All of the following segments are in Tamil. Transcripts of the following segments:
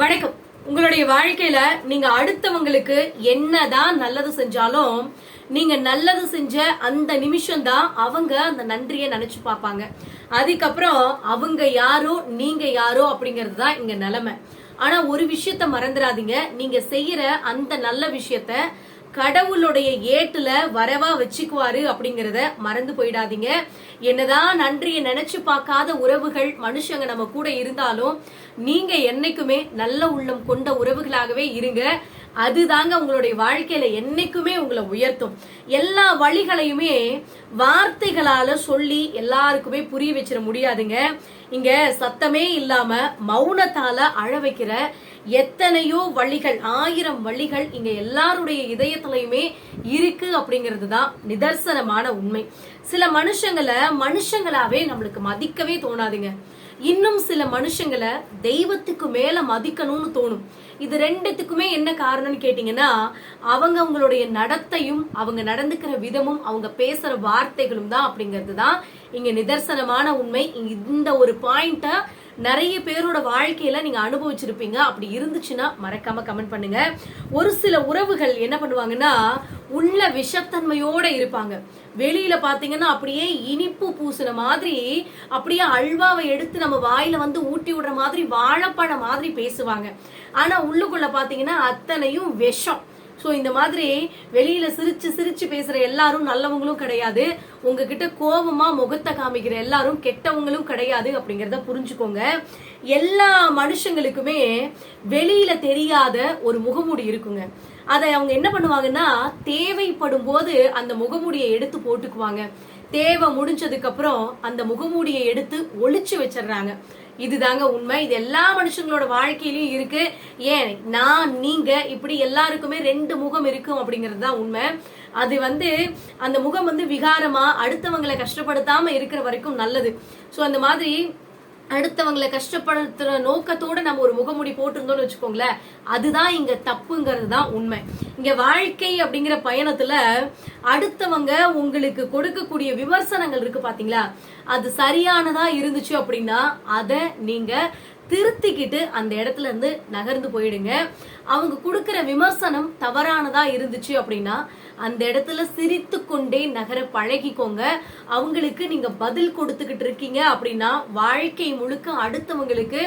வணக்கம். உங்களுடைய வாழ்க்கையில நீங்க அடுத்தவங்களுக்கு என்னதான் நல்லது செஞ்சாலும் நீங்க நல்லது செஞ்ச அந்த நிமிஷம் தான் அவங்க அந்த நன்றியை நினைச்சு பார்ப்பாங்க. அதுக்கப்புறம் அவங்க யாரோ நீங்க யாரோ அப்படிங்கிறது தான் இங்க நிலைமை. ஆனா ஒரு விஷயத்த மறந்துடாதீங்க. நீங்க செய்யற அந்த நல்ல விஷயத்த கடவுளுடைய ஏட்டுல வரவா வச்சுக்குவாரு அப்படிங்கறத மறந்து போயிடாதீங்க. என்னதான் நன்றியை நினைச்சு பார்க்காத உறவுகள் மனுஷங்க நம்ம கூட இருந்தாலும் நீங்க என்னைக்குமே நல்ல உள்ளம் கொண்ட உறவுகளாகவே இருங்க. அதுதாங்க உங்களுடைய வாழ்க்கையில என்னைக்குமே உங்களை உயர்த்தும். எல்லா வழிகளையுமே வார்த்தைகளால சொல்லி எல்லாருக்குமே புரிய வச்சிட முடியாதுங்க. இங்க சத்தமே இல்லாம மௌனத்தால அழ வைக்கிற எத்தனையோ வழிகள் ஆயிரம் வழிகள் இங்க எல்லாருடைய இதயத்திலையுமே இருக்கு அப்படிங்கிறது தான் நிதர்சனமான உண்மை. சில மனுஷங்களை மனுஷங்களாவே நம்மளுக்கு மதிக்கவே தோணாதுங்க. இன்னும் சில மனுஷங்களை தெய்வத்துக்கு மேல மதிக்கணும்னு தோணும். இது ரெண்டுத்துக்குமே என்ன காரணம்னு கேட்டீங்கன்னா அவங்க அவங்களுடைய நடத்தையும் அவங்க நடந்துக்கிற விதமும் அவங்க பேசுற வார்த்தைகளும் தான் அப்படிங்கிறது தான் இங்க நிதர்சனமான உண்மை. இந்த ஒரு பாயிண்ட நிறைய பேரோட வாழ்க்கையில நீங்க அனுபவிச்சிருப்பீங்க. அப்படி இருந்துச்சுன்னா மறக்காம கமெண்ட் பண்ணுங்க. ஒரு சில உறவுகள் என்ன பண்ணுவாங்கன்னா உள்ள விஷத்தன்மையோட இருப்பாங்க. வெளியில பாத்தீங்கன்னா அப்படியே இனிப்பு பூசின மாதிரி அப்படியே அல்வாவை எடுத்து நம்ம வாயில வந்து ஊட்டி விடுற மாதிரி வாழைப்பழ மாதிரி பேசுவாங்க. ஆனா உள்ளுக்குள்ள பாத்தீங்கன்னா அத்தனையும் விஷம். ஸோ இந்த மாதிரி வெளியில சிரிச்சு சிரிச்சு பேசுற எல்லாரும் நல்லவங்களும் கிடையாது. உங்ககிட்ட கோபமா முகத்தை காமிக்கிற எல்லாரும் கெட்டவங்களும் கிடையாது அப்படிங்கிறத புரிஞ்சுக்கோங்க. எல்லா மனுஷங்களுக்குமே வெளியில தெரியாத ஒரு முகமூடி இருக்குங்க. அதை அவங்க என்ன பண்ணுவாங்கன்னா தேவைப்படும் போது அந்த முகமூடியை எடுத்து போட்டுக்குவாங்க. தேவை முடிஞ்சதுக்கு அப்புறம் அந்த முகமூடியை எடுத்து ஒழிச்சு வச்சிடுறாங்க. இதுதாங்க உண்மை. இது எல்லா மனுஷங்களோட வாழ்க்கையிலயும் இருக்கு. ஏன்? நான் நீங்க இப்படி எல்லாருக்குமே ரெண்டு முகம் இருக்கும் அப்படிங்கிறது தான் உண்மை. அது வந்து அந்த முகம் வந்து விகாரமா அடுத்தவங்களை கஷ்டப்படுத்தாம இருக்கிற வரைக்கும் நல்லது. சோ அந்த மாதிரி அடுத்தவங்களை கஷ்டப்படுத்துற நோக்கத்தோட நம்ம ஒரு முகமுடி போட்டிருந்தோம்னு வச்சுக்கோங்களேன். அதுதான் இங்க தப்புங்கிறது தான் உண்மை. இங்க வாழ்க்கை அப்படிங்கிற பயணத்துல அடுத்தவங்க உங்களுக்கு கொடுக்கக்கூடிய விமர்சனங்கள் இருக்கு பாத்தீங்களா? அது சரியானதா இருந்துச்சு அப்படின்னா அதை நீங்க திருத்திக்கிட்டு அந்த இடத்துல இருந்து நகர்ந்து போயிடுங்க. அவங்க கொடுக்குற விமர்சனம் தவறானதா இருந்துச்சு அப்படின்னா அந்த இடத்துல சிரித்து கொண்டே நகர பழகிக்கோங்க. அவங்களுக்கு நீங்க பதில் கொடுத்துக்கிட்டு இருக்கீங்க அப்படின்னா வாழ்க்கை முழுக்க அடுத்தவங்களுக்கு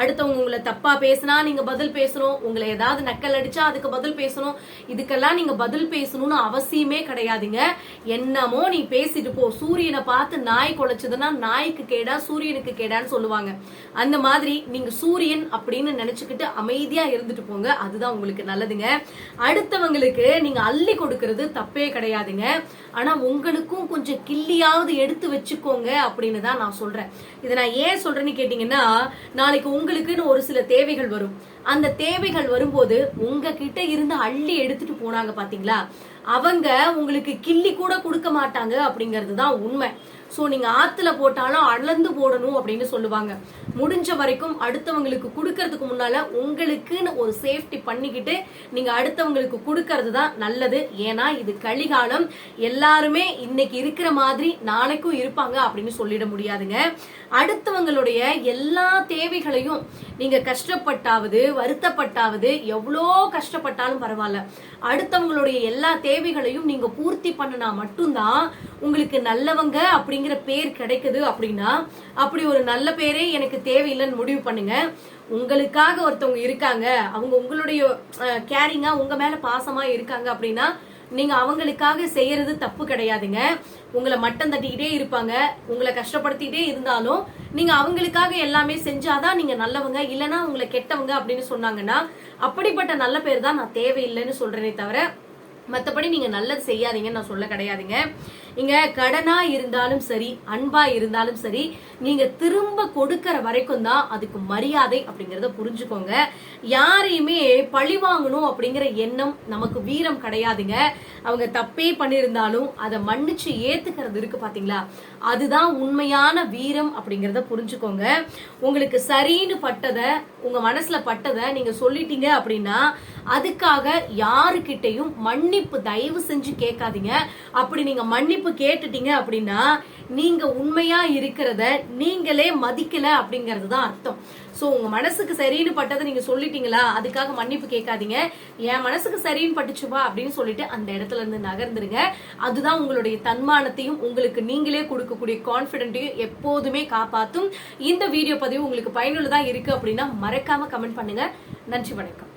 அடுத்தவங்க உங்களை தப்பா பேசினா நீங்க பதில் பேசணும். உங்களை ஏதாவது நக்கல் அடிச்சா அதுக்கு பதில் பேசணும். இதுக்கெல்லாம் நீங்க பதில் பேசணும்னு அவசியமே கிடையாதுங்க. என்னமோ நீ பேசிட்டு போ. சூரியனை பார்த்து நாய் குலைச்சதுன்னா நாய்க்கு கேடா சூரியனுக்கு கேடான்னு சொல்லுவாங்க. அந்த மாதிரி நீங்க சூரியன் அப்படின்னு நினைச்சுக்கிட்டு அமைதியா இருந்துட்டு போங்க. அதுதான் உங்களுக்கு நல்லதுங்க. அடுத்தவங்களுக்கு நீங்க அள்ளி கொடுக்கறது தப்பே கிடையாதுங்க. ஆனா உங்களுக்கும் கொஞ்சம் கிள்ளியாவது எடுத்து வச்சுக்கோங்க அப்படின்னு தான் நான் சொல்றேன். இதை நான் ஏன் சொல்றேன்னு கேட்டீங்கன்னா நாளைக்கு உங்களுக்குன்னு ஒரு சில தேவைகள் வரும். அந்த தேவைகள் வரும்போது உங்ககிட்ட இருந்து அள்ளி எடுத்துட்டு போனாங்க பாத்தீங்களா? அவங்க உங்களுக்கு கிள்ளி கூட கொடுக்க மாட்டாங்க அப்படிங்கிறது தான் உண்மை. ஸோ நீங்க ஆத்துல போட்டாலும் அளந்து போடணும் அப்படின்னு சொல்லுவாங்க. முடிஞ்ச வரைக்கும் அடுத்தவங்களுக்கு கொடுக்கறதுக்கு முன்னால உங்களுக்குன்னு ஒரு சேஃப்டி பண்ணிக்கிட்டு நீங்க அடுத்தவங்களுக்கு கொடுக்கறது தான் நல்லது. ஏன்னா இது கலிகாலம். எல்லாருமே இன்னைக்கு இருக்கிற மாதிரி நாளைக்கும் இருப்பாங்க அப்படின்னு சொல்லிட முடியாதுங்க. அடுத்தவங்களுடைய எல்லா தேவைகளையும் நீங்க கஷ்டப்பட்டாவது வருத்தப்பட்டாவது எவ்வளோ கஷ்டப்பட்டாலும் பரவாயில்ல. அடுத்தவங்களுடைய எல்லா தேவைகளையும் நீங்க பூர்த்தி பண்ணினா மட்டும்தான் உங்களுக்கு நல்லவங்க அப்படிங்கிற பேர் கிடைக்குது அப்படின்னா அப்படி ஒரு நல்ல பேரே எனக்கு தேவையில்லைன்னு முடிவு பண்ணுங்க. உங்களுக்காக ஒருத்தவங்க இருக்காங்க. அவங்க உங்களுடைய கேரிங்கா உங்க மேல பாசமா இருக்காங்க அப்படின்னா நீங்க அவங்களுக்காக செய்யறது தப்பு கிடையாதுங்க. உங்களை மட்டம் தட்டிக்கிட்டே இருப்பாங்க. உங்களை கஷ்டப்படுத்திக்கிட்டே இருந்தாலும் நீங்க அவங்களுக்காக எல்லாமே செஞ்சாதான் நீங்க நல்லவங்க இல்லைன்னா உங்களை கெட்டவங்க அப்படின்னு சொன்னாங்கன்னா அப்படிப்பட்ட நல்ல பேர் தான் நான் தேவையில்லைன்னு சொல்றேனே தவிர மற்றபடி நீங்கள் நல்லது செய்யாதீங்கன்னு நான் சொல்ல கிடையாதுங்க. இங்கே கடனாக இருந்தாலும் சரி அன்பாக இருந்தாலும் சரி நீங்கள் திரும்ப கொடுக்கற வரைக்கும் தான் அதுக்கு மரியாதை அப்படிங்கிறத புரிஞ்சுக்கோங்க. யாரையுமே பழி வாங்கணும் அப்படிங்கிற எண்ணம் நமக்கு வீரம் கிடையாதுங்க. அவங்க தப்பே பண்ணியிருந்தாலும் அதை மன்னிச்சு ஏத்துக்கிறது இருக்கு பார்த்தீங்களா அதுதான் உண்மையான வீரம் அப்படிங்கிறத புரிஞ்சுக்கோங்க. உங்களுக்கு சரின்னு பட்டதை உங்கள் மனசில் பட்டதை நீங்கள் சொல்லிட்டீங்க அப்படின்னா அதுக்காக யாருக்கிட்டையும் மன்னிப்பு தயவு செஞ்சு கேட்காதீங்க. அப்படி நீங்க மன்னிப்பு கேட்டுட்டீங்க அப்படின்னா நீங்க உண்மையா இருக்கிறத நீங்களே மதிக்கல அப்படிங்கிறது தான் அர்த்தம். ஸோ உங்க மனசுக்கு சரின்னு பட்டதை நீங்க சொல்லிட்டீங்களா? அதுக்காக மன்னிப்பு கேட்காதீங்க. என் மனசுக்கு சரின்னு பட்டுச்சுப்பா அப்படின்னு சொல்லிட்டு அந்த இடத்துல இருந்து நகர்ந்துருங்க. அதுதான் உங்களுடைய தன்மானத்தையும் உங்களுக்கு நீங்களே கொடுக்கக்கூடிய கான்பிடென்ட்டையும் எப்போதுமே காப்பாத்தும். இந்த வீடியோ பதிவு உங்களுக்கு பயனுள்ளதா இருக்கு அப்படின்னா மறக்காம கமெண்ட் பண்ணுங்க. நன்றி வணக்கம்.